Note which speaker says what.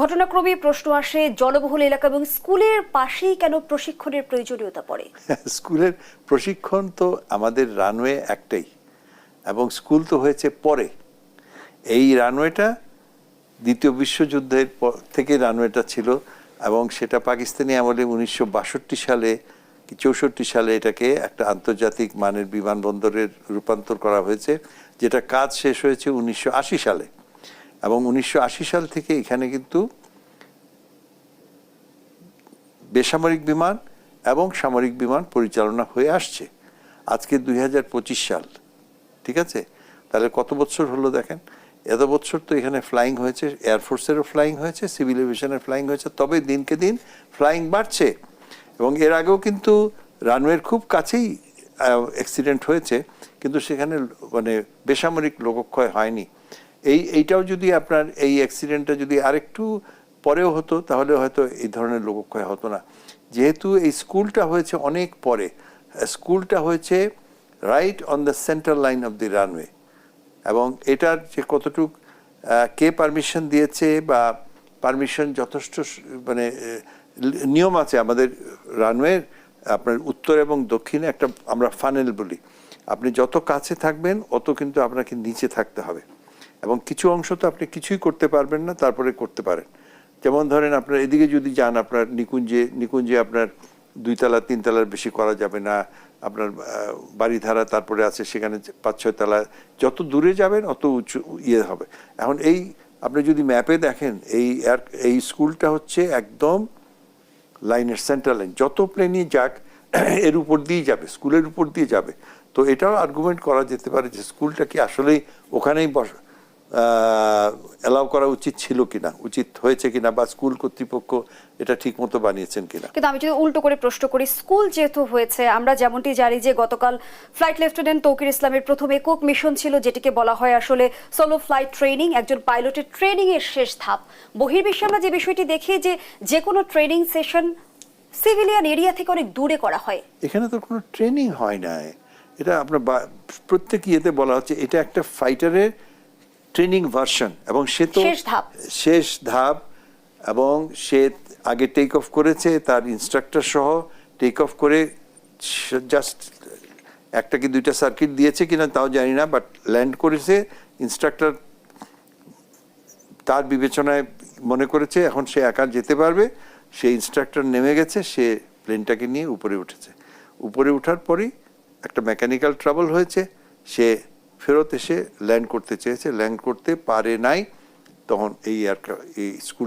Speaker 1: ঘটনাক্রমে প্রশ্ন আসে, জনবহুল এলাকা এবং স্কুলের পাশেই কেন প্রশিক্ষণের প্রয়োজনীয়তা পড়ে?
Speaker 2: স্কুলের প্রশিক্ষণ তো আমাদের রানওয়ে একটাই এবং স্কুল তো হয়েছে পরে। এই রানওয়েটা দ্বিতীয় বিশ্বযুদ্ধের পর থেকে রানওয়েটা ছিল এবং সেটা পাকিস্তানি আমলে উনিশশো বাষট্টি সালে চৌষট্টি সালে এটাকে একটা আন্তর্জাতিক মানের বিমানবন্দরের রূপান্তর করা হয়েছে, যেটা কাজ শেষ হয়েছে উনিশশো আশি সালে। এবং উনিশশো আশি সাল থেকে এখানে কিন্তু বেসামরিক বিমান এবং সামরিক বিমান পরিচালনা হয়ে আসছে। আজকে দুই হাজার পঁচিশ সাল, ঠিক আছে? তাহলে কত বছর হলো দেখেন? এত বছর তো এখানে ফ্লাইং হয়েছে এয়ারফোর্সেরও ফ্লাইং হয়েছে সিভিল এভিয়েশনের ফ্লাইং হয়েছে, তবে দিনকে দিন ফ্লাইং বাড়ছে। এবং এর আগেও কিন্তু রানওয়ের খুব কাছেই অ্যাক্সিডেন্ট হয়েছে, কিন্তু সেখানে মানে বেসামরিক লোকক্ষয় হয়নি। এই, এইটাও যদি আপনার এই অ্যাক্সিডেন্টটা যদি আরেকটু পরেও হতো, তাহলে হয়তো এই ধরনের লোকক্ষয় হতো না। যেহেতু এই স্কুলটা হয়েছে অনেক পরে, স্কুলটা হয়েছে right on the central line of the runway এবং এটার যে কতটুক কে পারমিশন দিয়েছে বা পারমিশন যথেষ্ট মানে নিয়ম আছে আমাদের রানওয়ের আপনার উত্তর এবং দক্ষিণে একটা আমরা ফানেল বলি। আপনি যত কাছে থাকবেন, অত কিন্তু আপনাকে নিচে থাকতে হবে। এবং কিছু অংশ তো আপনি কিছুই করতে পারবেন না, তারপরে করতে পারেন। যেমন ধরেন আপনার এদিকে যদি যান, আপনার নিকুঞ্জে নিকুঞ্জে আপনার দুই তালা, তিন তালার বেশি করা যাবে না, আপনার বাড়িধারা তারপরে আছে সেখানে পাঁচ, ছয় তালা, যত দূরে যাবেন অত উঁচু ইয়ে হবে। এখন এই, আপনি যদি ম্যাপে দেখেন, এই এই স্কুলটা হচ্ছে একদম লাইনের সেন্ট্রাল লাইন। যত প্লেনই যাক, এর উপর দিয়ে যাবে, স্কুলের উপর দিয়ে যাবে। তো এটাও আর্গুমেন্ট করা যেতে পারে যে স্কুলটা কি আসলেই ওখানেই বস অ্যালাউ করা উচিত ছিল কিনা উচিত হয়েছে কিনা বা স্কুল কর্তৃপক্ষ এটা ঠিক মতো বানিয়েছেন কিনা।
Speaker 1: কিন্তু আমি যদি উল্টো করে প্রশ্ন করি স্কুল যেহেতু হয়েছে আমরা যেমনটি জানি যে গতকাল ফ্লাইট লেফটেন্যান্ট তৌকির ইসলামের প্রথম একক মিশন ছিল যেটিকে বলা হয় আসলে সোলো ফ্লাইট ট্রেনিং একজন পাইলটের ট্রেনিং এর শেষ ধাপ। বহির্বিশ্বে আমরা যে বিষয়টি দেখি যে যে কোনো ট্রেনিং সেশন সিভিলিয়ান এরিয়া থেকে অনেক দূরে করা হয়।
Speaker 2: এখানে তো কোনো ট্রেনিং হয় না এটা আপনার প্রত্যেক ইয়েতে বলা হচ্ছে এটা একটা ফাইটারের ট্রেনিং ভার্সন এবং সে তো
Speaker 1: শেষ ধাপ।
Speaker 2: শেষ ধাপ এবং সে আগে টেক অফ করেছে তার ইনস্ট্রাক্টর সহ টেক অফ করে জাস্ট একটা কি দুইটা সার্কিট দিয়েছে কিনা তাও জানি না বাট ল্যান্ড করেছে। ইনস্ট্রাক্টর তার বিবেচনায় মনে করেছে এখন সে একা যেতে পারবে। সে ইনস্ট্রাক্টর নেমে গেছে সে প্লেনটাকে নিয়ে উপরে উঠেছে। উপরে ওঠার পরেই একটা মেকানিক্যাল ট্রাবল হয়েছে। সে ফেরত এসে ল্যান্ড করতে চেয়েছে ল্যান্ড করতে পারে নাই তখন এই আর এই স্কুলটা